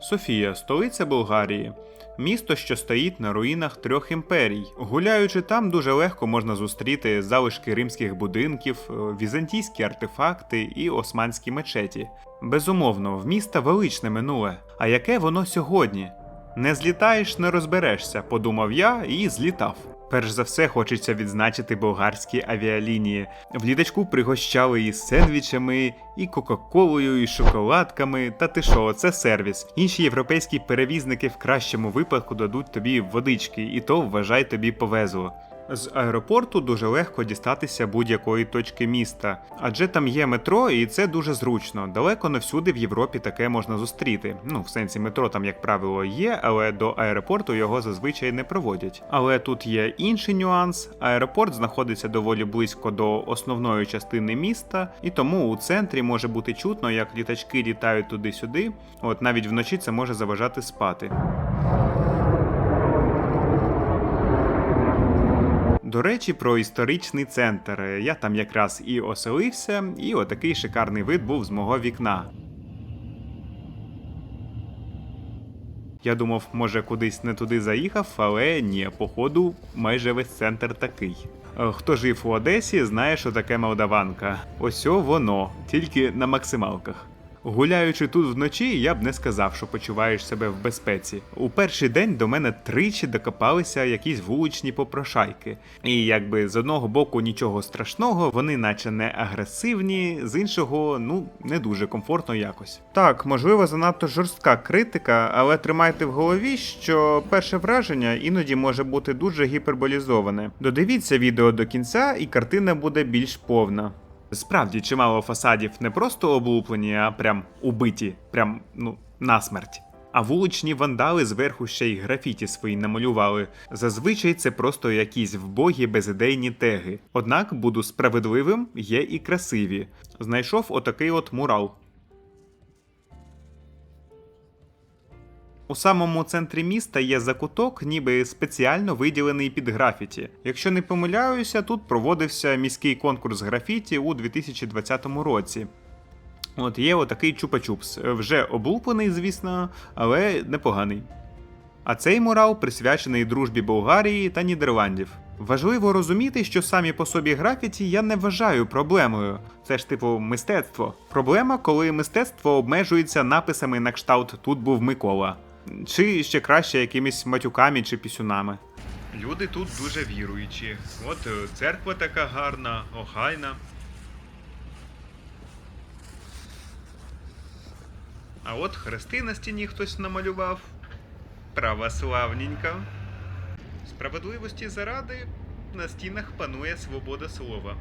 Софія, столиця Болгарії. Місто, що стоїть на руїнах трьох імперій. Гуляючи там, дуже легко можна зустріти залишки римських будинків, е, візантійські артефакти і османські мечеті. Безумовно, в міста величне минуле. А яке воно сьогодні? Не злітаєш, не розберешся, подумав я і злітав. Перш за все хочеться відзначити болгарські авіалінії. В літачку пригощали і сендвічами, і кока-колою, і шоколадками. Та ти що, це сервіс. Інші європейські перевізники в кращому випадку дадуть тобі водички, і то вважай тобі повезло. З аеропорту дуже легко дістатися будь-якої точки міста, адже там є метро, і це дуже зручно. Далеко не всюди в Європі таке можна зустріти. Ну, в сенсі метро там, як правило, є, але до аеропорту його зазвичай не проводять. Але тут є інший нюанс: аеропорт знаходиться доволі близько до основної частини міста, і тому у центрі може бути чутно, як літачки літають туди-сюди. От навіть вночі це може заважати спати. До речі, про історичний центр. Я там якраз і оселився, і отакий шикарний вид був з мого вікна. Я думав, може кудись не туди заїхав, але ні, походу, майже весь центр такий. Е, Хто жив у Одесі, знає, що таке молдаванка. Ось воно, тільки на максималках. Гуляючи тут вночі, я б не сказав, що почуваєш себе в безпеці. У перший день до мене тричі докопалися якісь вуличні попрошайки. І якби з одного боку нічого страшного, вони наче не агресивні, з іншого, ну, не дуже комфортно якось. Так, можливо, занадто жорстка критика, але тримайте в голові, що перше враження іноді може бути дуже гіперболізоване. Додивіться відео до кінця, і картина буде більш повна. Справді, чимало фасадів не просто облуплені, а прям убиті, прям ну насмерть. А вуличні вандали зверху ще й графіті свої намалювали. Зазвичай це просто якісь вбогі безідейні теги. Однак, буду справедливим, є і красиві. Знайшов отакий от мурал. У самому центрі міста є закуток, ніби спеціально виділений під графіті. Якщо не помиляюся, тут проводився міський конкурс графіті у 2020 році. От є отакий чупа-чупс. Вже облуплений, звісно, але непоганий. А цей мурал присвячений дружбі Болгарії та Нідерландів. Важливо розуміти, що самі по собі графіті я не вважаю проблемою. Це ж типу мистецтво. Проблема, коли мистецтво обмежується написами на кшталт Тут був Микола. Чи ще краще якимись матюками чи пісюнами. Люди тут дуже віруючі. От е, церква така гарна, охайна. А от хрести на стіні хтось намалював. Православненько. Справедливості заради на стінах панує свобода слова.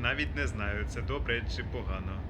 Навіть не знаю, це добре чи погано.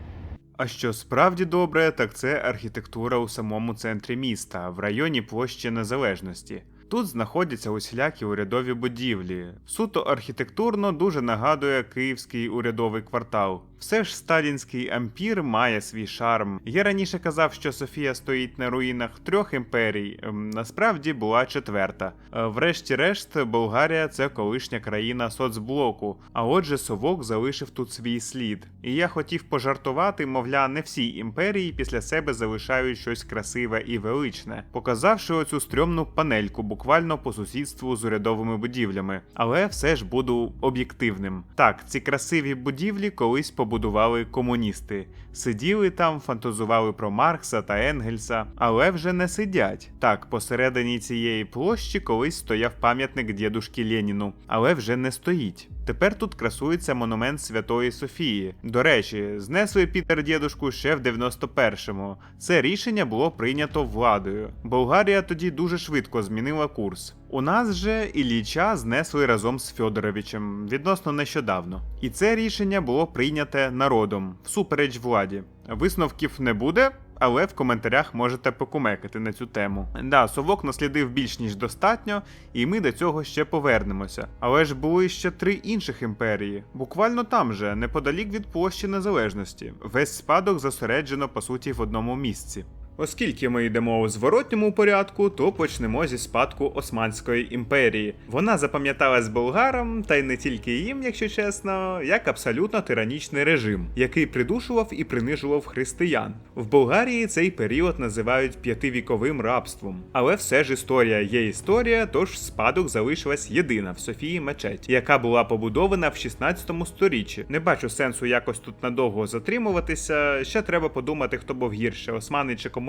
А що справді добре, так це архітектура у самому центрі міста, в районі площі Незалежності. Тут знаходяться усілякі урядові будівлі. Суто архітектурно дуже нагадує київський урядовий квартал. Все ж сталінський ампір має свій шарм. Я раніше казав, що Софія стоїть на руїнах трьох імперій. ем, Насправді була четверта. Е, Врешті-решт, Болгарія це колишня країна соцблоку. А отже, совок залишив тут свій слід. І я хотів пожартувати, мовля, не всі імперії після себе залишають щось красиве і величне, показавши оцю стрьомну панельку буквально по сусідству з урядовими будівлями. Але все ж буду об'єктивним. Так, ці красиві будівлі колись побудували комуністи. Сиділи там, фантазували про Маркса та Енгельса, але вже не сидять. Так, посередині цієї площі колись стояв пам'ятник дідушки Леніну, але вже не стоїть. Тепер тут красується монумент Святої Софії. До речі, знесли Пітер дідушку ще в 91-му. Це рішення було прийнято владою. Болгарія тоді дуже швидко змінила курс. У нас же Ілліча знесли разом з Фьодоровичем відносно нещодавно. І це рішення було прийняте народом всупереч владі. Висновків не буде. Але в коментарях можете покумекати на цю тему. Да, совок наслідив більш ніж достатньо, і ми до цього ще повернемося. Але ж були ще три інших імперії, буквально там же, неподалік від площі Незалежності. Весь спадок зосереджено по суті в одному місці. Оскільки ми йдемо у зворотньому порядку, то почнемо зі спадку Османської імперії. Вона запам'яталась болгарам, та й не тільки їм, якщо чесно, як абсолютно тиранічний режим, який придушував і принижував християн. В Болгарії цей період називають п'ятивіковим рабством. Але все ж історія є історія, тож спадок залишилась єдина в Софії мечеті, яка була побудована в 16 сторіччі. Не бачу сенсу якось тут надовго затримуватися. Ще треба подумати, хто був гірше, османи чи комуністи.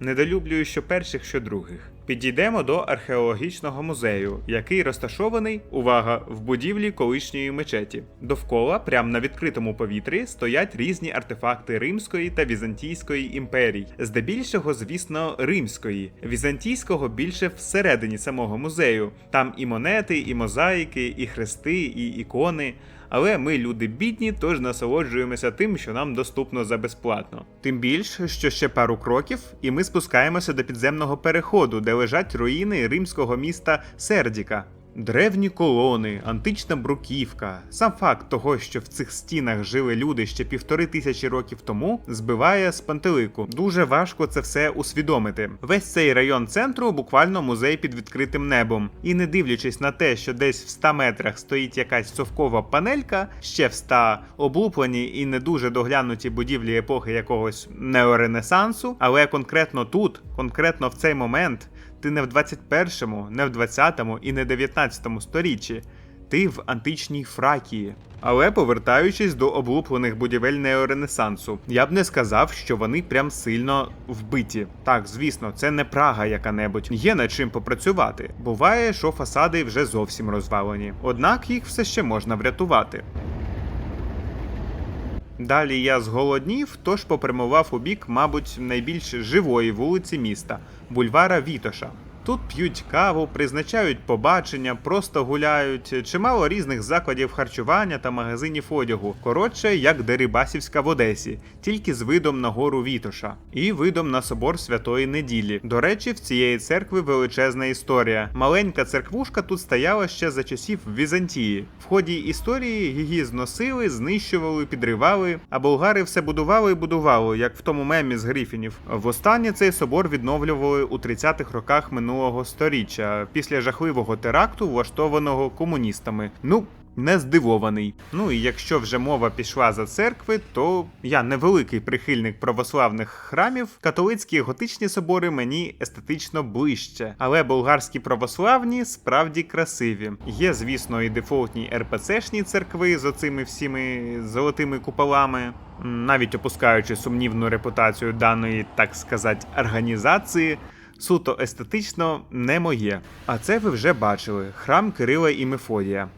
Недолюблюю що перших, що других. Підійдемо до археологічного музею, який розташований, увага, в будівлі колишньої мечеті. Довкола, прямо на відкритому повітрі, стоять різні артефакти Римської та Візантійської імперій, здебільшого, звісно, римської. Візантійського більше всередині самого музею. Там і монети, і мозаїки, і хрести, і ікони. Але ми люди бідні, тож насолоджуємося тим, що нам доступно за безплатно. Тим більше, що ще пару кроків, і ми спускаємося до підземного переходу, де лежать руїни римського міста Сердіка. Древні колони, антична бруківка. Сам факт того, що в цих стінах жили люди ще півтори тисячі років тому, збиває з пантелику. Дуже важко це все усвідомити. Весь цей район центру буквально музей під відкритим небом. І не дивлячись на те, що десь в 100 метрах стоїть якась совкова панелька, ще в 100 облуплені і не дуже доглянуті будівлі епохи якогось неоренесансу, але конкретно тут, конкретно в цей момент. Ти не в 21-му, не в 20-му і не 19-му сторіччі. Ти в античній Фракії. Але повертаючись до облуплених будівель неоренесансу, я б не сказав, що вони прям сильно вбиті. Так, звісно, це не Прага яка-небудь. Є над чим попрацювати. Буває, що фасади вже зовсім розвалені. Однак їх все ще можна врятувати. Далі я зголоднів, тож попрямував у бік, мабуть, найбільш живої вулиці міста бульвара Вітоша. Тут п'ють каву, призначають побачення, просто гуляють, чимало різних закладів харчування та магазинів одягу. Коротше, як Дерибасівська в Одесі, тільки з видом на гору Вітоша і видом на собор Святої Неділі. До речі, в цієї церкви величезна історія. Маленька церквушка тут стояла ще за часів Візантії. В ході історії її зносили, знищували, підривали, а болгари все будували і будували, як в тому мемі з Грифінів. Востаннє цей собор відновлювали у 30-х роках минулого сторіччя після жахливого теракту, влаштованого комуністами. Ну. Не здивований. Ну і якщо вже мова пішла за церкви, то я невеликий прихильник православних храмів. Католицькі готичні собори мені естетично ближче, але болгарські православні справді красиві. Є, звісно, і дефолтні РПЦшні церкви з оцими всіми золотими куполами. Навіть опускаючи сумнівну репутацію даної, так сказати, організації. Суто естетично не моє. А це ви вже бачили: храм Кирила і Мефодія.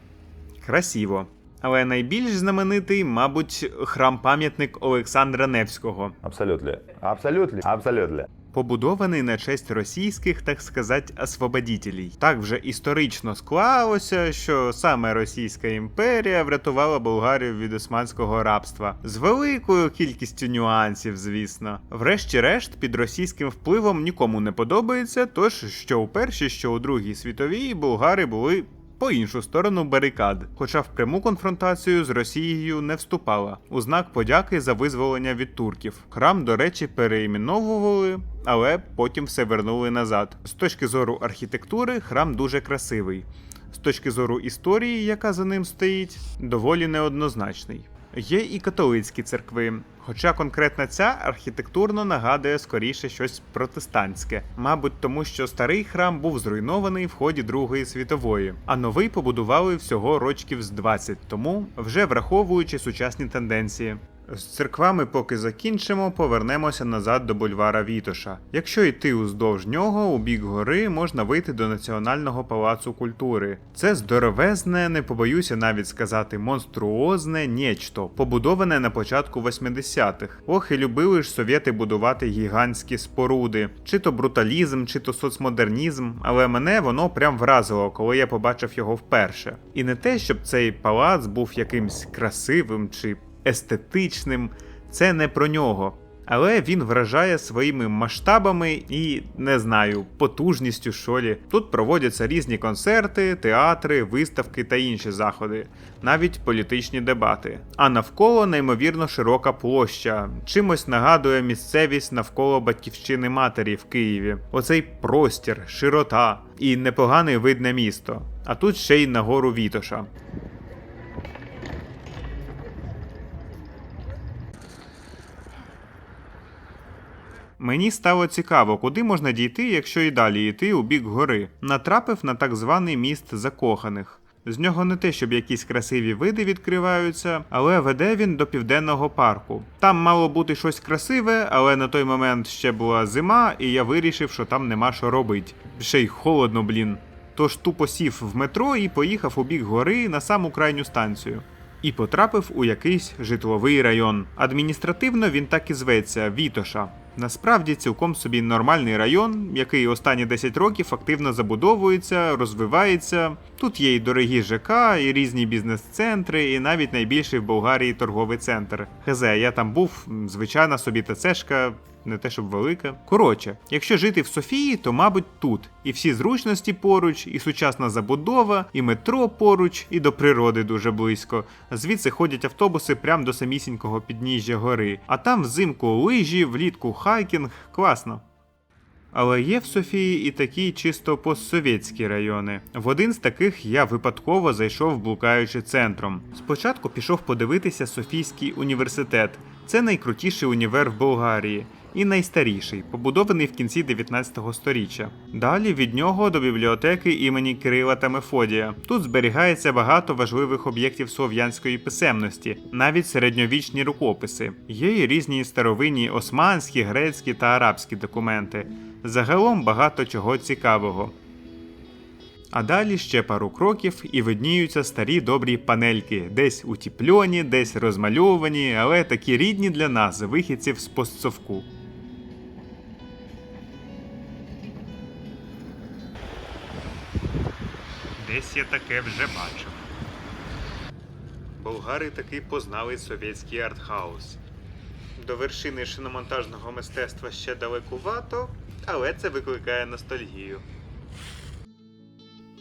Красиво. Але найбільш знаменитий, мабуть, храм-пам'ятник Олександра Невського, Абсолютно. Абсолютно. Абсолютно. Побудований на честь російських, так сказати, освободітелей. Так вже історично склалося, що саме Російська імперія врятувала Болгарію від османського рабства з великою кількістю нюансів, звісно. Врешті-решт, під російським впливом нікому не подобається, тож що у першій, що у другій світовій болгари були по іншу сторону барикад, хоча в пряму конфронтацію з Росією не вступала, у знак подяки за визволення від турків. Храм, до речі, переіменовували, але потім все вернули назад. З точки зору архітектури, храм дуже красивий. З точки зору історії, яка за ним стоїть, доволі неоднозначний. Є і католицькі церкви, хоча конкретно ця архітектурно нагадує скоріше щось протестантське, мабуть, тому що старий храм був зруйнований в ході Другої світової, а новий побудували всього рочків з 20 тому, вже враховуючи сучасні тенденції. З церквами поки закінчимо, повернемося назад до бульвара Вітоша. Якщо йти уздовж нього, у бік гори можна вийти до Національного палацу культури. Це здоровезне, не побоюся навіть сказати, монструозне нечто, побудоване на початку 80-х. Ох, і любили ж совєти будувати гігантські споруди, чи то бруталізм, чи то соцмодернізм, але мене воно прям вразило, коли я побачив його вперше. І не те, щоб цей палац був якимсь красивим чи естетичним, це не про нього. але він вражає своїми масштабами і не знаю, потужністю що лі. Тут проводяться різні концерти, театри, виставки та інші заходи, навіть політичні дебати. А навколо неймовірно широка площа, чимось нагадує місцевість навколо батьківщини матері в Києві. Оцей простір, широта і непоганий вид на місто. А тут ще й на гору Вітоша. Мені стало цікаво, куди можна дійти, якщо і далі йти у бік гори. Натрапив на так званий міст закоханих. З нього не те, щоб якісь красиві види відкриваються, але веде він до південного парку. Там мало бути щось красиве, але на той момент ще була зима, і я вирішив, що там нема що робить. Ще й холодно, блін. Тож тупо сів в метро і поїхав у бік гори на саму крайню станцію. І потрапив у якийсь житловий район. Адміністративно він так і зветься Вітоша. Насправді цілком собі нормальний район, який останні 10 років активно забудовується, розвивається. Тут є і дорогі ЖК, і різні бізнес-центри, і навіть найбільший в Болгарії торговий центр. Хезе, я там був, звичайна собі ТЦшка, не те щоб велика. Коротше, якщо жити в Софії, то мабуть тут. І всі зручності поруч, і сучасна забудова, і метро поруч, і до природи дуже близько. Звідси ходять автобуси прямо до самісінького підніжжя гори. А там взимку лижі, влітку хайкінг, класно. Але є в Софії і такі чисто постсовєтські райони. В один з таких я випадково зайшов, блукаючи центром. Спочатку пішов подивитися Софійський університет. Це найкрутіший універ в Болгарії. І найстаріший, побудований в кінці 19 століття. Далі від нього до бібліотеки імені Кирила та Мефодія. Тут зберігається багато важливих об'єктів слов'янської писемності, навіть середньовічні рукописи. Є й різні старовинні османські, грецькі та арабські документи. Загалом багато чого цікавого. А далі ще пару кроків і видніються старі добрі панельки, десь утіпльоні, десь розмальовані, але такі рідні для нас, вихідців з постсовку. Десь я таке вже бачив. Болгари таки познали совєтський артхаус. До вершини шиномонтажного мистецтва ще далекувато, але це викликає ностальгію.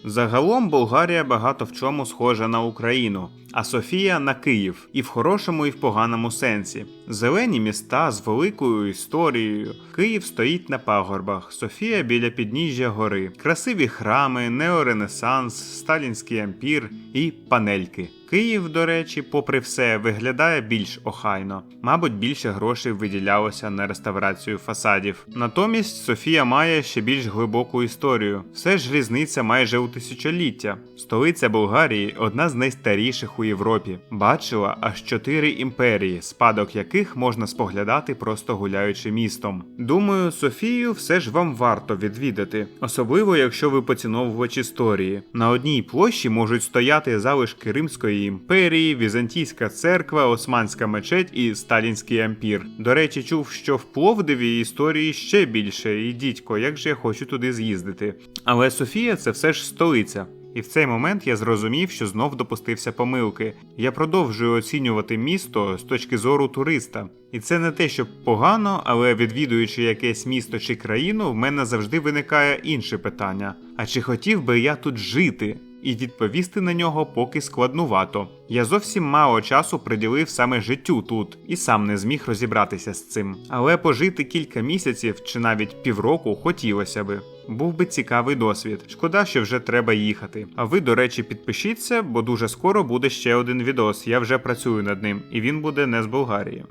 Загалом Болгарія багато в чому схожа на Україну, а Софія на Київ, і в хорошому, і в поганому сенсі. Зелені міста з великою історією. Київ стоїть на пагорбах, Софія біля підніжжя гори, красиві храми, неоренесанс, сталінський ампір і панельки. Київ, до речі, попри все, виглядає більш охайно. Мабуть, більше грошей виділялося на реставрацію фасадів. Натомість Софія має ще більш глибоку історію. Все ж різниця майже у тисячоліття. Столиця Болгарії одна з найстаріших у Європі. Бачила аж чотири імперії, спадок яких можна споглядати просто гуляючи містом. Думаю, Софію все ж вам варто відвідати, особливо якщо ви поціновувач історії. На одній площі можуть стояти залишки Римської імперії, Візантійська церква, Османська мечеть і Сталінський ампір. До речі, чув, що в Пловдиві історії ще більше, і дідько, як же я хочу туди з'їздити. Але Софія це все ж столиця. І в цей момент я зрозумів, що знов допустився помилки. Я продовжую оцінювати місто з точки зору туриста. І це не те, що погано, але відвідуючи якесь місто чи країну, в мене завжди виникає інше питання: а чи хотів би я тут жити? І відповісти на нього поки складнувато. Я зовсім мало часу приділив саме життю тут і сам не зміг розібратися з цим. Але пожити кілька місяців чи навіть півроку хотілося би. Був би цікавий досвід. Шкода, що вже треба їхати. А ви, до речі, підпишіться, бо дуже скоро буде ще один відос. Я вже працюю над ним, і він буде не з Болгарії.